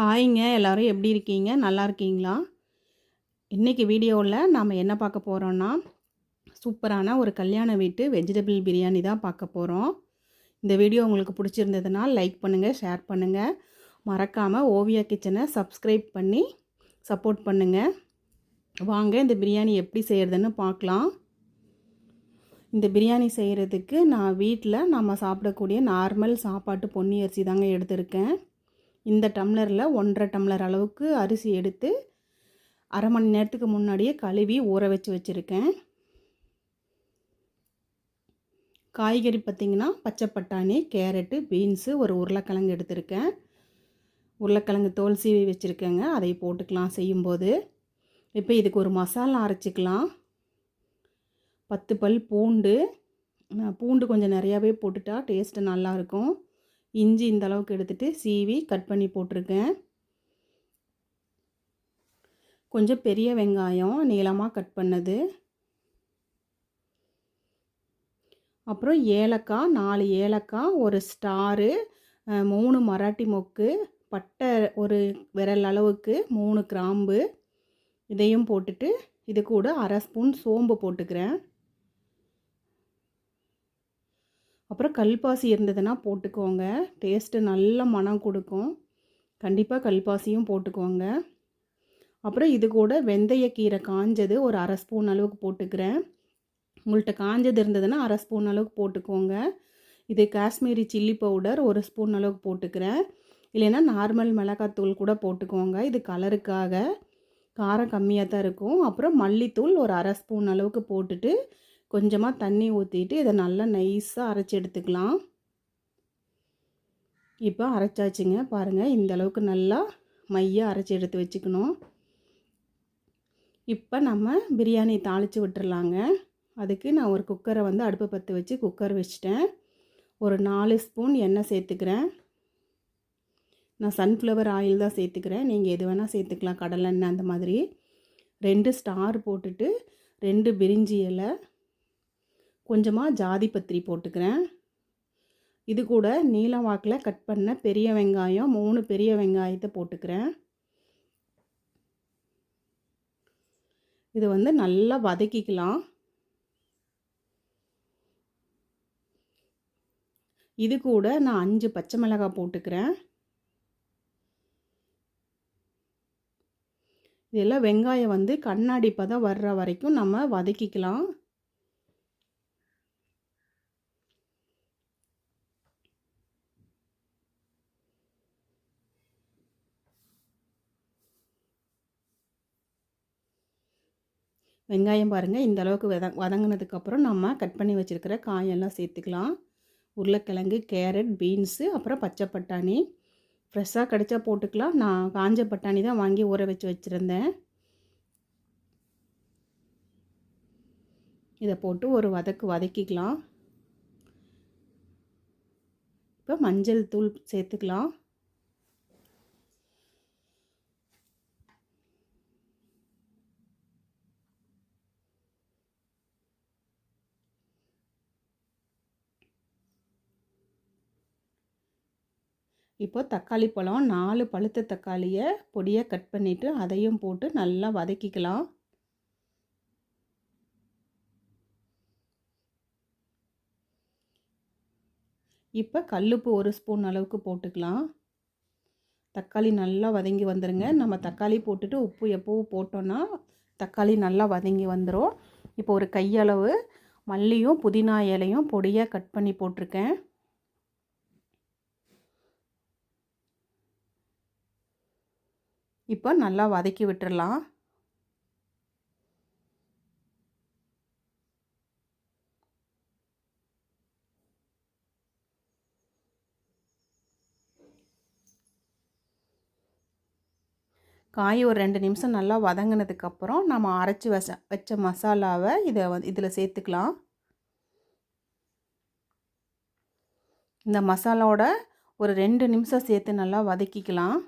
ஹாய்ங்க எல்லாரும் எப்படி இருக்கீங்க? நல்லா இருக்கீங்களா? இன்றைக்கி வீடியோவில் நாம் என்ன பார்க்க போகிறோன்னா சூப்பரான ஒரு கல்யாண வீட்டு வெஜிடபிள் பிரியாணி தான் பார்க்க போகிறோம் இந்த வீடியோ உங்களுக்கு பிடிச்சிருந்ததுன்னா லைக் பண்ணுங்கள் ஷேர் பண்ணுங்கள் மறக்காமல் ஓவியா கிச்சனை சப்ஸ்கிரைப் பண்ணி சப்போர்ட் பண்ணுங்கள் வாங்க இந்த பிரியாணி எப்படி செய்கிறதுன்னு பார்க்கலாம். இந்த பிரியாணி செய்கிறதுக்கு நான் வீட்டில் நம்ம சாப்பிடக்கூடிய நார்மல் சாப்பாட்டு பொன்னி அரிசி தாங்க எடுத்திருக்கேன். இந்த டம்ளரில் ஒன்றரை டம்ளர் அளவுக்கு அரிசி எடுத்து அரை மணி நேரத்துக்கு முன்னாடியே கழுவி ஊற வச்சு வச்சுருக்கேன். காய்கறி பார்த்திங்கன்னா பச்சை பட்டாணி கேரட்டு பீன்ஸு ஒரு உருளைக்கிழங்கு எடுத்திருக்கேன். உருளைக்கிழங்கு தோல் சீவி வச்சுருக்கேங்க. அதை போட்டுக்கலாம் செய்யும்போது. இப்போ இதுக்கு ஒரு மசாலா அரைச்சிக்கலாம். பத்து பல் பூண்டு. பூண்டு கொஞ்சம் நிறையாவே போட்டுட்டா டேஸ்ட்டு நல்லாயிருக்கும் இஞ்சி இந்த அளவுக்கு எடுத்துகிட்டு சீவி கட் பண்ணி போட்டிருக்கேன். கொஞ்சம் பெரிய வெங்காயம் நீளமாக கட் பண்ணது. அப்புறம் ஏலக்காய் நாலு ஏலக்காய் ஒரு ஸ்டாரு மூணு மராட்டி மொக்கு பட்டை ஒரு விரல் அளவுக்கு மூணு கிராம்பு இதையும் போட்டுட்டு இது கூட அரை ஸ்பூன் சோம்பு போட்டுக்கிறேன். அப்புறம் கல்பாசி இருந்ததுன்னா போட்டுக்கோங்க. டேஸ்ட்டு நல்ல மனம் கொடுக்கும். கண்டிப்பாக கல்பாசியும் போட்டுக்கோங்க. அப்புறம் இது கூட வெந்தயக்கீரை காஞ்சது ஒரு அரை ஸ்பூன் அளவுக்கு போட்டுக்கிறேன். உங்கள்கிட்ட காஞ்சது இருந்ததுன்னா அரை ஸ்பூன் அளவுக்கு போட்டுக்கோங்க. இது காஷ்மீரி சில்லி பவுடர் ஒரு ஸ்பூன் அளவுக்கு போட்டுக்கிறேன். இல்லைன்னா நார்மல் மிளகாத்தூள் கூட போட்டுக்கோங்க. இது கலருக்காக. காரம் கம்மியாக தான் இருக்கும். அப்புறம் மல்லித்தூள் ஒரு அரை ஸ்பூன் அளவுக்கு போட்டுட்டு கொஞ்சமாக தண்ணி ஊற்றிட்டு இதை நல்லா நைஸாக அரைச்சி எடுத்துக்கலாம். இப்போ அரைச்சாச்சுங்க. பாருங்கள் இந்த அளவுக்கு நல்லா மையாக அரைச்சி எடுத்து வச்சுக்கணும். இப்போ நம்ம பிரியாணி தாளித்து விட்டுறலாங்க. அதுக்கு நான் ஒரு குக்கரை வந்து அடுப்பை பற்ற வச்சு குக்கர் வச்சுட்டேன். ஒரு நாலு ஸ்பூன் எண்ணெய் சேர்த்துக்கிறேன். நான் சன்ஃப்ளவர் ஆயில் தான் சேர்த்துக்கிறேன். நீங்கள் எது வேணால் சேர்த்துக்கலாம். கடலெண்ணெய் அந்த மாதிரி. ரெண்டு ஸ்டார் போட்டுட்டு ரெண்டு பிரிஞ்சி இலை கொஞ்சமாக ஜாதி பத்திரி போட்டுக்கிறேன். இது கூட நீல வாக்கில் கட் பண்ண பெரிய வெங்காயம் மூணு பெரிய வெங்காயத்தை போட்டுக்கிறேன். இது வந்து நல்லா வதக்கிக்கலாம். இது கூட நான் அஞ்சு பச்சை மிளகாய் போட்டுக்கிறேன். இதெல்லாம் வெங்காயம் வந்து கண்ணாடி பதம் வர்ற வரைக்கும் நம்ம வதக்கிக்கலாம். வெங்காயம் பாருங்கள் இந்த அளவுக்கு வதங் வதங்கினதுக்கப்புறம் நம்ம கட் பண்ணி வச்சுருக்கிற காயெல்லாம் சேர்த்துக்கலாம். உருளைக்கிழங்கு கேரட் பீன்ஸு அப்புறம் பச்சை பட்டாணி. ஃப்ரெஷ்ஷாக கிடச்சா போட்டுக்கலாம். நான் காஞ்ச பட்டாணி தான் வாங்கி ஊற வச்சு வச்சுருந்தேன். இதை போட்டு ஒரு வதக்கு வதக்கிக்கலாம். இப்போ மஞ்சள் தூள் சேர்த்துக்கலாம். இப்போ தக்காளி பழம் நாலு பழுத்த தக்காளியை பொடியாக கட் பண்ணிவிட்டு அதையும் போட்டு நல்லா வதக்கிக்கலாம். இப்போ கல்லுப்பு ஒரு ஸ்பூன் அளவுக்கு போட்டுக்கலாம். தக்காளி நல்லா வதங்கி வந்துடுங்க நம்ம தக்காளி போட்டுட்டு உப்பு எப்போவும் போட்டோன்னா தக்காளி நல்லா வதங்கி வந்துடும் இப்போ ஒரு கையளவு மல்லியும் புதினா இலையும் பொடியாக கட் பண்ணி போட்டிருக்கேன். இப்போ நல்லா வதக்கி விட்டுடலாம் காய் ஒரு ரெண்டு நிமிஷம் நல்லா வதங்கினதுக்கப்புறம் நம்ம அரைச்சி வச்ச வச்ச மசாலாவை இதை வந்து இதில் சேர்த்துக்கலாம். இந்த மசாலாவோட ஒரு ரெண்டு நிமிஷம் சேர்த்து நல்லா வதக்கிக்கலாம்.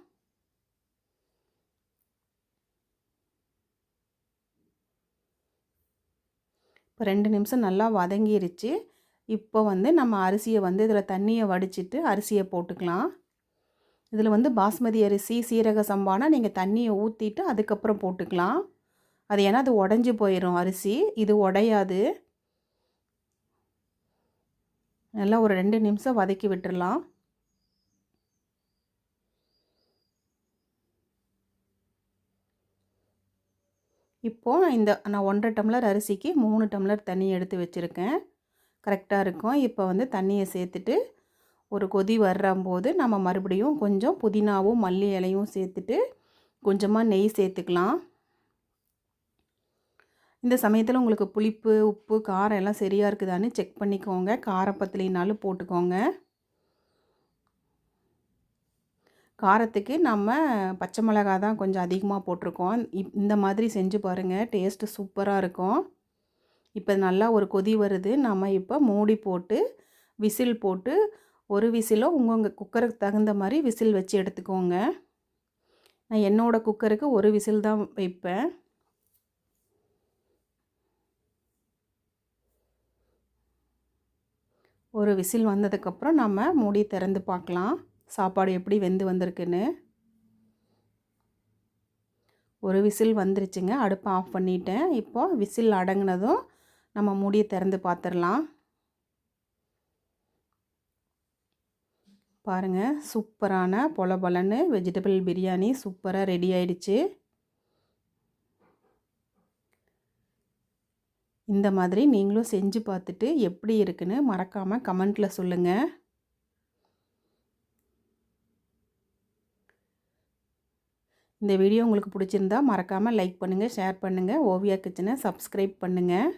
இப்போ ரெண்டு நிமிஷம் நல்லா வதங்கிருச்சு. இப்போ வந்து நம்ம அரிசியை வந்து இதில் தண்ணியை வடிச்சிட்டு அரிசியை போட்டுக்கலாம். இதில் வந்து பாஸ்மதி அரிசி சீரக சம்பானா நீங்கள் தண்ணியை ஊற்றிட்டு அதுக்கப்புறம் போட்டுக்கலாம். அது ஏன்னா அது உடஞ்சி போயிடும் அரிசி. இது உடையாது. நல்லா ஒரு ரெண்டு நிமிஷம் வதக்கி விட்டுடலாம் இப்போது இந்த நான் ஒன்றரை டம்ளர் அரிசிக்கு மூணு டம்ளர் தண்ணி எடுத்து வச்சுருக்கேன். கரெக்டாக இருக்கும். இப்போ வந்து தண்ணியை சேர்த்துட்டு ஒரு கொதி வர்றம்போது நம்ம மறுபடியும் கொஞ்சம் புதினாவும் மல்லி இலையும் சேர்த்துட்டு கொஞ்சமாக நெய் சேர்த்துக்கலாம். இந்த சமயத்தில் உங்களுக்கு புளிப்பு உப்பு காரம் எல்லாம் சரியாக இருக்குதான்னு செக் பண்ணிக்கோங்க. காரப்பத்திலினாலும் போட்டுக்கோங்க. காரத்துக்கு நம்ம பச்சை மிளகா தான் கொஞ்சம் அதிகமாக போட்டிருக்கோம். இப் இந்த மாதிரி செஞ்சு பாருங்கள் டேஸ்ட்டு சூப்பராக இருக்கும். இப்போ நல்லா ஒரு கொதி வருது. நம்ம இப்போ மூடி போட்டு விசில் போட்டு ஒரு விசிலோ உங்கள் குக்கருக்கு தகுந்த மாதிரி விசில் வச்சு எடுத்துக்கோங்க. நான் என்னோடய குக்கருக்கு ஒரு விசில் தான் வைப்பேன். ஒரு விசில் வந்ததுக்கப்புறம் நம்ம மூடி திறந்து பார்க்கலாம். சாப்பாடு எப்படி வெந்து வந்திருக்குன்னு. ஒரு விசில் வந்துருச்சுங்க. அடுப்பை ஆஃப் பண்ணிட்டேன். இப்போது விசில் அடங்கினதும் நம்ம மூடியை திறந்து பார்த்துடலாம் பாருங்கள் சூப்பரான பொல பலன்னு வெஜிடபிள் பிரியாணி சூப்பராக ரெடி ஆயிடுச்சு. இந்த மாதிரி நீங்களும் செஞ்சு பார்த்துட்டு எப்படி இருக்குன்னு மறக்காமல் கமெண்ட்டில் சொல்லுங்கள் இந்த வீடியோ உங்களுக்கு பிடிச்சிருந்தா மறக்காமல் லைக் பண்ணுங்கள் ஷேர் பண்ணுங்கள் ஓவியா கிச்சனை சப்ஸ்கிரைப் பண்ணுங்கள்